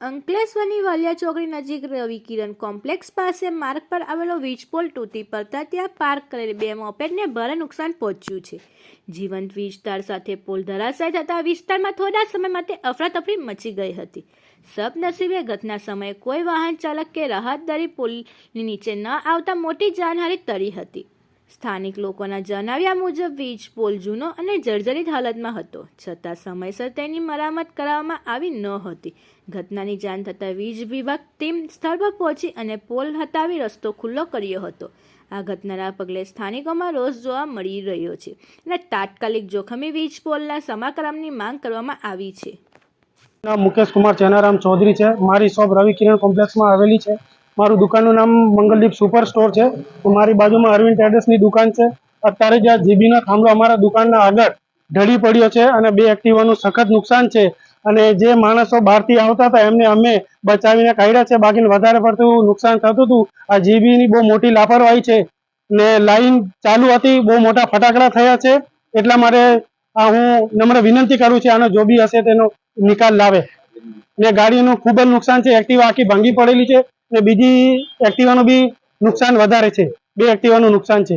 અંકલેશ્વરની વાલિયા ચોકડી નજીક રવિ કિરણ કોમ્પ્લેક્સ પાસે માર્ગ પર આવેલો વીજ પોલ તૂટી પડતા ત્યાં પાર્ક કરેલી બે મોપેડને ભારે નુકસાન પહોંચ્યું છે. જીવંત વીજ તાર સાથે પોલ ધરાશાય થતાં વિસ્તારમાં થોડા સમય માટે અફરાતફરી મચી ગઈ હતી. સબનસીબે ઘટના સમયે કોઈ વાહન ચાલક કે રાહતદારી પોલની નીચે ન આવતા મોટી જાનહારી તરી હતી. સ્થાનિક લોકોના જણાવ્યા મુજબ, વીજ, પોલ જૂનો અને જર્જરિત હાલતમાં હતો. છતાં સમયસર તેની મરામત કરાવવામાં આવી ન હતી. ઘટનાની જાણ થતાં વીજ વિભાગ ટીમ સ્થળ પર પહોંચી અને પોલ હટાવી રસ્તો ખુલ્લો કર્યો હતો. આ ઘટનાના પગલે સ્થાનિકોમાં રોષ જોવા મળી રહ્યો છે અને તાત્કાલિક જોખમી વીજ પોલના સમારકામની માંગ કરવામાં આવી છે. મુકેશ કુમાર ચેનારામ ચૌધરી છે. મારી શોપ રવિ કિરણ કોમ્પ્લેક્સમાં આવેલી છે. મારું દુકાનનું નામ મંગલદીપ સુપર સ્ટોર છે. તો મારી બાજુમાં અરવિંદ ટ્રેડર્સની દુકાન છે. અત્યારે જે આ જીબીનો થાંભલો અમારા દુકાનના આગળ ઢળી પડ્યો છે અને બે એક્ટિવાનું સખત નુકસાન છે. અને જે માણસો બહારથી આવતા હતા, એમને અમે બચાવીને કાઢ્યા છે. બાકી વધારે પડતું નુકસાન થતું હતું. આ જીબીની બહુ મોટી લાપરવાહી છે. ને લાઈન ચાલુ હતી, બહુ મોટા ફટાકડા થયા છે. એટલા માટે આ હું નમ્ર વિનંતી કરું છું, આનો જો બી હશે તેનો નિકાલ લાવે. ને ગાડીનું ખૂબ જ નુકસાન છે. એક્ટિવા આખી ભાંગી પડેલી છે. ને બીજી એક્ટિવાનું બી નુકસાન વધારે છે. બે એક્ટિવાનું નુકસાન છે.